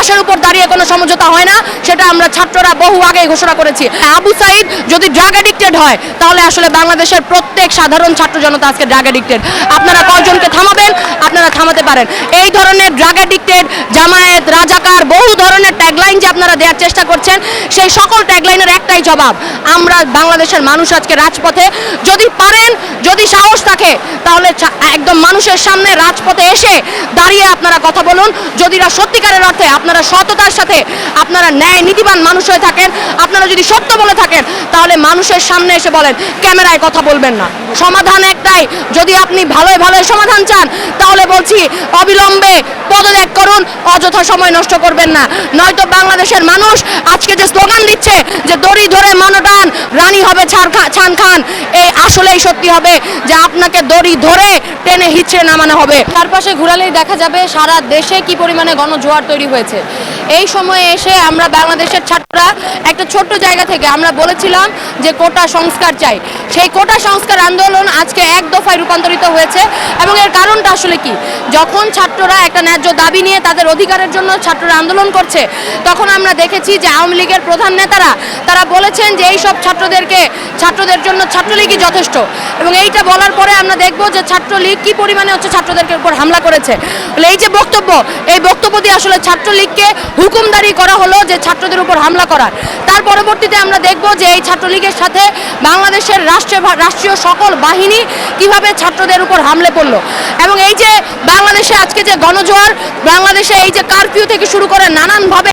লাশের উপর দাঁড়িয়ে কোনো সমঝোতা হয় না, সেটা আমরা ছাত্ররা বহু আগে ঘোষণা করেছি। আবু সাইদ যদি ড্রাগ অ্যাডিক্টেড হয়, তাহলে আসলে বাংলাদেশের প্রত্যেক সাধারণ ছাত্র জনতা আজকে ড্রাগ অ্যাডিক্টেড আপনারা কয়জনকে থামাবেন? আপনারা থামাতে পারেন। এই ধরনের ড্রাগ অ্যাডিক্টেড জামায়াত, রাজাকার, বহু ধরনের ট্যাগলাইন যে আপনারা দেওয়ার চেষ্টা করছেন, সেই সকল ট্যাগলাইনের একটাই জবাব, আমরা বাংলাদেশের মানুষ আজকে রাজপথে যদি পারেন, যদি সাহস থাকে, তাহলে একদম মানুষের সামনে রাজপথে এসে দাঁড়িয়ে আপনারা কথা বলুন। যদি না সত্যিকারের অর্থে আপনারা সততার সাথে আপনারা ন্যায় নীতিবান মানুষ হয়ে থাকেন, আপনারা যদি সত্য বলে থাকেন, তাহলে মানুষের সামনে এসে বলেন, ক্যামেরায় কথা বলবেন না। সমাধান একটাই, যদি আপনি ভালোই ভালোই সমাধান চান, তাহলে বলছি, অবিলম্বে পদত্যাগ করুন, অযথা সময় নষ্ট করবেন না। নয়তো বাংলাদেশের মানুষ আজকে যে স্লোগান দিচ্ছে যে দড়ি ধরে মানটান রানী হবে ছান খান এই আসলেই সত্যি হবে যে আপনাকে দড়ি ধরে টেনে হিচড়ে নামানো হবে। চারপাশে ঘোরালেই দেখা যাবে সারা দেশে কি পরিমাণে গণজোয়ার তৈরি হয়েছে। এই সময়ে এসে আমরা বাংলাদেশের ছাত্ররা একটা ছোট্ট জায়গা থেকে আমরা বলেছিলাম যে কোটা সংস্কার চাই। সেই কোটা সংস্কার আন্দোলন আজকে এক দফায় রূপান্তরিত হয়েছে এবং এর কারণটা আসলে কি? যখন ছাত্ররা একটা ন্যায্য দাবি নিয়ে তাদের অধিকারের জন্য ছাত্ররা আন্দোলন করছে তখন আমরা দেখেছি যে আওয়ামী লীগের প্রধান নেতারা, তারা বলেছেন যে এই সব ছাত্রদেরকে, ছাত্রদের জন্য ছাত্রলীগই যথেষ্ট। এবং এইটা বলার পরে আমরা দেখব যে ছাত্রলীগ কি পরিমাণে হচ্ছে ছাত্রদেরকে উপর হামলা করেছে। এই যে বক্তব্য, এই বক্তব্য দিয়ে আসলে ছাত্রলীগকে হুকুমদারি করা হলো যে ছাত্রদের উপর হামলা করার। তার পরবর্তীতে আমরা দেখব যে এই ছাত্রলীগের সাথে বাংলাদেশের রাষ্ট্রীয় রাষ্ট্রীয় সকল বাহিনী কীভাবে ছাত্রদের উপর হামলে পড়ল। এবং এই যে বাংলাদেশে আজকে যে গণজোয়ার, বাংলাদেশে এই যে কারফিউ থেকে শুরু করে নানানভাবে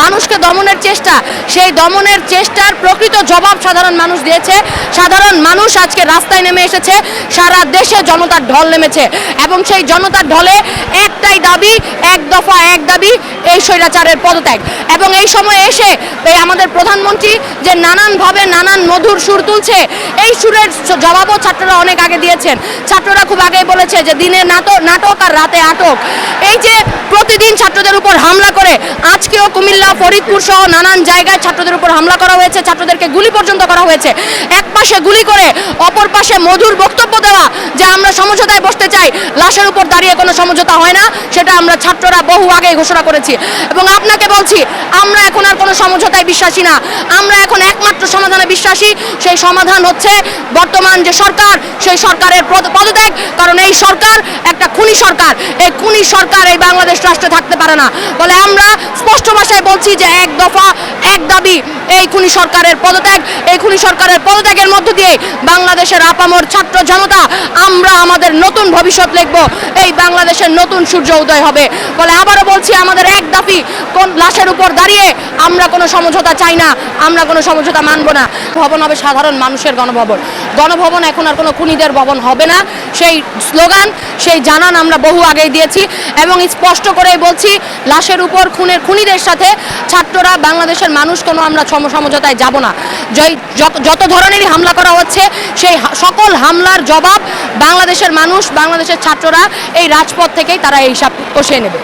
মানুষকে দমনের চেষ্টা, সেই দমনের চেষ্টার প্রকৃত জবাব সাধারণ মানুষ দিয়েছে। সাধারণ মানুষ আজকে রাস্তায় নেমে এসেছে, সারা দেশে জনতার ঢল নেমেছে এবং সেই জনতার ঢলে একটাই দাবি, এক দফা এক দাবি, এই স্বৈরাচারের পদত্যাগ। এবং এই সময় এসে এই আমাদের প্রধানমন্ত্রী যে নানানভাবে নানান মধুর সুর তুলছে, এই সুরের জবাবও ছাত্ররা অনেক আগে দিয়েছেন। ছাত্ররা খুব আগেই বলেছে যে দিনে নাটক নাটক আর রাতে আটক। এই যে প্রতিদিন ছাত্রদের উপর হামলা করে, আজকেও কুমিল্লা, ফরিদপুর সহ নানান জায়গায় ছাত্রদের উপর হামলা করা হয়েছে, ছাত্রদেরকে গুলি পর্যন্ত করা হয়েছে। এক পাশে গুলি করে অপর পাশে মধুর বক্তব্য দেওয়া যে আমরা সমঝোতায় বসতে চাই, লাশের উপর দাঁড়িয়ে কোনো সমঝোতা হয় না, সেটা আমরা ছাত্ররা বহু আগেই ঘোষণা করেছি। এবং আপনাকে বলছি, আমরা এখন আর কোনো সমঝোতায় বিশ্বাসী না। আমরা এখন একমাত্র সমাধানে বিশ্বাসী, সেই সমাধান হচ্ছে বর্তমান যে সরকার, সেই সরকারের পদত্যাগ। কারণ এই সরকার একটা খুনি সরকার। এই খুনি সরকার এই বাংলাদেশ রাষ্ট্রে থাকতে পারে না। বলে আমরা স্পষ্ট ভাষায় বলছি যে এক দফা, এক দাবি এই খুনি সরকারের পদত্যাগ। এই খুনি সরকারের পদত্যাগের মধ্য দিয়ে বাংলাদেশের আপামর ছাত্র জনতা, আমরা আমাদের নতুন ভবিষ্যৎ লিখব। এই বাংলাদেশের নতুন সূর্য উদয় হবে বলে আবারও বলছি, আমাদের এক দাবি, কোন লাশের উপর দাঁড়িয়ে আমরা কোনো সমঝোতা চাই না, আমরা কোনো সমঝোতা মানব না। ভবন হবে সাধারণ মানুষের গণভবন। গণভবন এখন আর কোনো খুনিদের ভবন হবে না। সেই স্লোগান, সেই জানান আমরা বহু আগেই দিয়েছি এবং স্পষ্ট করেই বলছি, লাশের উপর খুনের খুনিদের সাথে ছাত্ররা, বাংলাদেশের মানুষ কোনো আমরা সম সমঝোতায় যাব না। যত- ধরনেরই হামলা করা হচ্ছে, সেই সকল হামলার জবাব বাংলাদেশের মানুষ, বাংলাদেশের ছাত্ররা এই রাজপথ থেকেই তারা এই হিসাব কষিয়ে নেবে।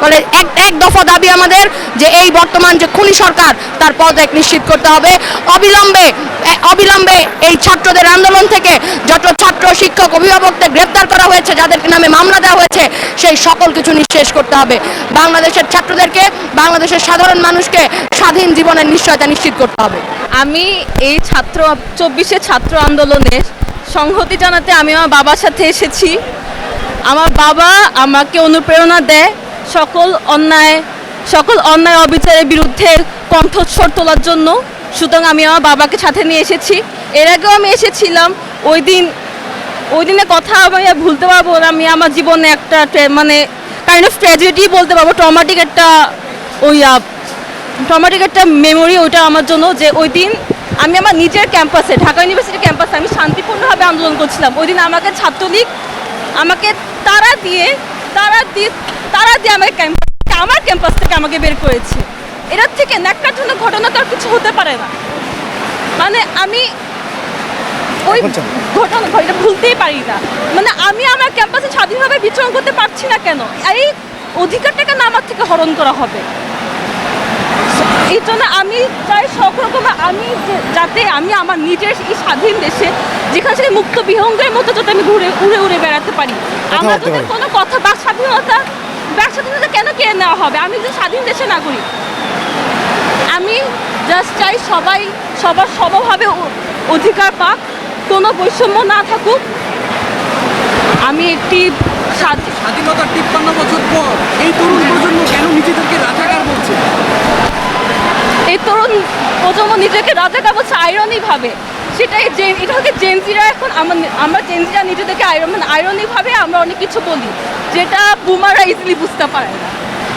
বলে এক এক দফা দাবি আমাদের যে এই বর্তমান যে খুনি সরকার, তার পদত্যাগ নিশ্চিত করতে হবে। অবিলম্বে অবিলম্বে এই ছাত্রদের আন্দোলন থেকে যত শিক্ষক অভিভাবকদের গ্রেপ্তার করা হয়েছে, যাদের নামে মামলা দেওয়া হয়েছে, সেই সকল কিছু নিঃশেষ করতে হবে। বাংলাদেশের ছাত্রদেরকে, বাংলাদেশের সাধারণ মানুষকে স্বাধীন জীবনের নিশ্চয়তা নিশ্চিত করতে হবে। আমি এই ছাত্র, চব্বিশে ছাত্র আন্দোলনের সংহতি জানাতে আমি আমার বাবার সাথে এসেছি। আমার বাবা আমাকে অনুপ্রেরণা দেয় সকল অন্যায় সকল অন্যায় অবিচারের বিরুদ্ধে কণ্ঠস্বর তোলার জন্য। সুতরাং আমি আমার বাবাকে সাথে নিয়ে এসেছি। এর আগেও আমি এসেছিলাম। ওই দিন ওই দিনের কথা আমি ভুলতে পারব না। আমি আমার জীবনে একটা মানে কাইন্ড অফ ট্র্যাজেডি বলতে পারব ট্রমাটিক একটা ওই ট্রমাটিক একটা মেমোরি ওইটা আমার জন্য যে ওই দিন আমি আমার নিজের ক্যাম্পাসে ঢাকা ইউনিভার্সিটি ক্যাম্পাসে আমি শান্তিপূর্ণভাবে আন্দোলন করছিলাম। ওই দিন আমাকে ছাত্রলীগ, আমাকে তারা দিয়ে তারা দিয়ে তারা দিয়ে আমাকে ক্যাম্পাস আমার ক্যাম্পাস থেকে আমাকে বের করেছে। এটার থেকে ন্যাক্কারজনক ঘটনা তো আর কিছু হতে পারে না। মানে আমি ওই ঘটনা। ঘটনা ভুলতেই পারি না। মানে আমি আমার ক্যাম্পাসে স্বাধীনভাবে বিচরণ করতে পারছি না কেন? এই অধিকারটাকে না আমার থেকে হরণ করা হবে। এই জন্য আমি চাই সব রকম আমি যাতে আমি আমার নিজের এই স্বাধীন দেশে যেখানে সেখানে মুক্ত বিহঙ্গের মতো যাতে আমি ঘুরে উড়ে উড়ে বেড়াতে পারি। আমরা যদি কোনো কথা বা স্বাধীনতা ব্যাগ স্বাধীনতা কেন কেড়ে নেওয়া হবে? আমি যে স্বাধীন দেশের নাগরিক আমি জাস্ট চাই সবাই সবার সমভাবে অধিকার পাক। কোনো বৈষম্য না থাকুক আমি একটি স্বাধীন স্বাধীনতার তিপ্পান্ন বছর পর এই তরুণ প্রজন্ম কেন নিজেদেরকে রাজাকার বলছে? এই তরুণ প্রজন্ম নিজেকে রাজাকার বলছে আইরনি ভাবে সেটাই এটা হচ্ছে জেনজিরা এখন আমার- জেনজিরা নিজেদেরকে আইরন মানে আইরনি ভাবে আমরা অনেক কিছু বলি যেটা বুমারা ইজিলি বুঝতে পারে না।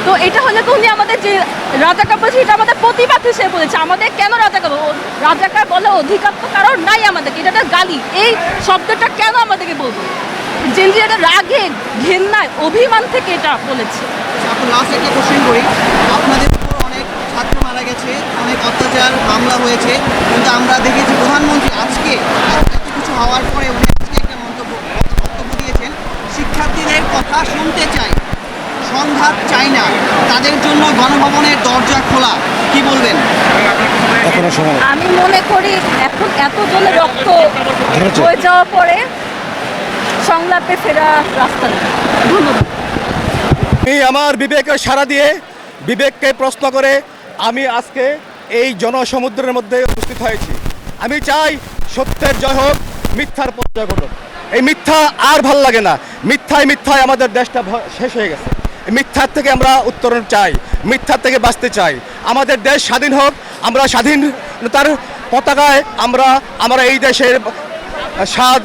তো এটা হলে তো উনি আমাদের যে রাজাকার বলছে এটা আমাদের প্রতিবাদ হিসেবে বলেছে। আমাদের কেন রাজাকার ও- রাজাকার বলে অধিকার তো কারণ নাই আমাদেরকে, এটা একটা গালি। এই শব্দটা কেন আমাদেরকে বলব? জেনজিরা রাগে ঘেন্নায় অভিমান থেকে এটা বলেছে। লাস্ট কোশ্চেন করি। অনেক ছাত্র মারা গেছে, অনেক অত্যাচার হয়েছে, কিন্তু আমরা দেখেছি প্রধানমন্ত্রী আজকে এত কিছু হওয়ার পরে একটা মন্তব্য দিয়েছেন। শিক্ষার্থীদের কথা শুনতে চাই। চাই না তাদের জন্য গণভবনের দরজা খোলা। কি বলবেন? এখনও সময়। আমি মনে করি এখন এতজনের রক্ত হয়ে যাওয়ার পরে সংলাপে ফেরা রাস্তা নেই। ধন্যবাদ। আমি আমার বিবেকের সাড়া দিয়ে বিবেককে প্রশ্ন করে আমি আজকে এই জনসমুদ্রের মধ্যে উপস্থিত হয়েছি। আমি চাই সত্যের জয় হোক মিথ্যার পর্যায় ঘটুক। এই মিথ্যা আর ভালো লাগে না। মিথ্যায় মিথ্যায় আমাদের দেশটা শেষ হয়ে গেছে। মিথ্যার থেকে আমরা উত্তরণ চাই, মিথ্যার থেকে বাঁচতে চাই। আমাদের দেশ স্বাধীন হোক, আমরা স্বাধীনতার পতাকায় আমরা আমরা এই দেশের স্বাদ,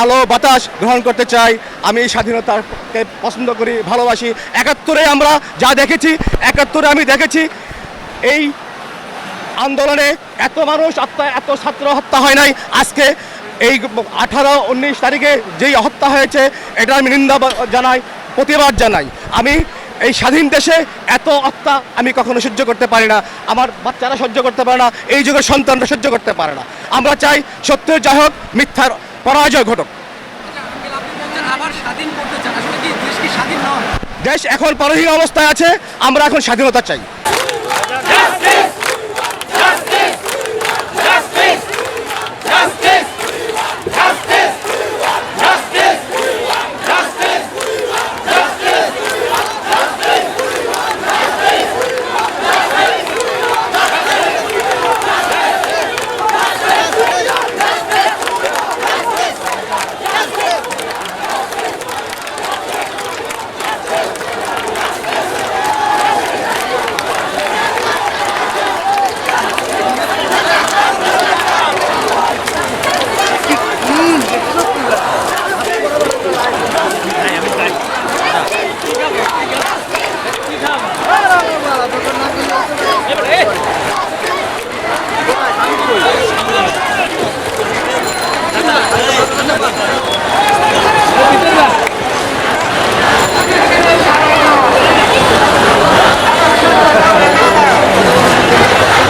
আলো, বাতাস গ্রহণ করতে চাই। আমি স্বাধীনতাকে পছন্দ করি, ভালোবাসি। একাত্তরে আমরা যা দেখেছি, একাত্তরে আমি দেখেছি, এই আন্দোলনে এত মানুষ আত্মা, এত ছাত্র হত্যা হয় নাই। আজকে এই আঠারো, উনিশ তারিখে যেই হত্যা হয়েছে এটা আমি নিন্দা জানাই। প্রতিবাদ জানাই। আমি এই স্বাধীন দেশে এত আত্মা আমি কখনো সহ্য করতে পারি না। আমার বাচ্চারা সহ্য করতে পারে না এই যুগের সন্তানরা সহ্য করতে পারে না। আমরা চাই সত্য যাই হোক মিথ্যার পরাজয় ঘটক। কি দেশ এখন পরাধীন অবস্থায় আছে আমরা এখন স্বাধীনতা চাই।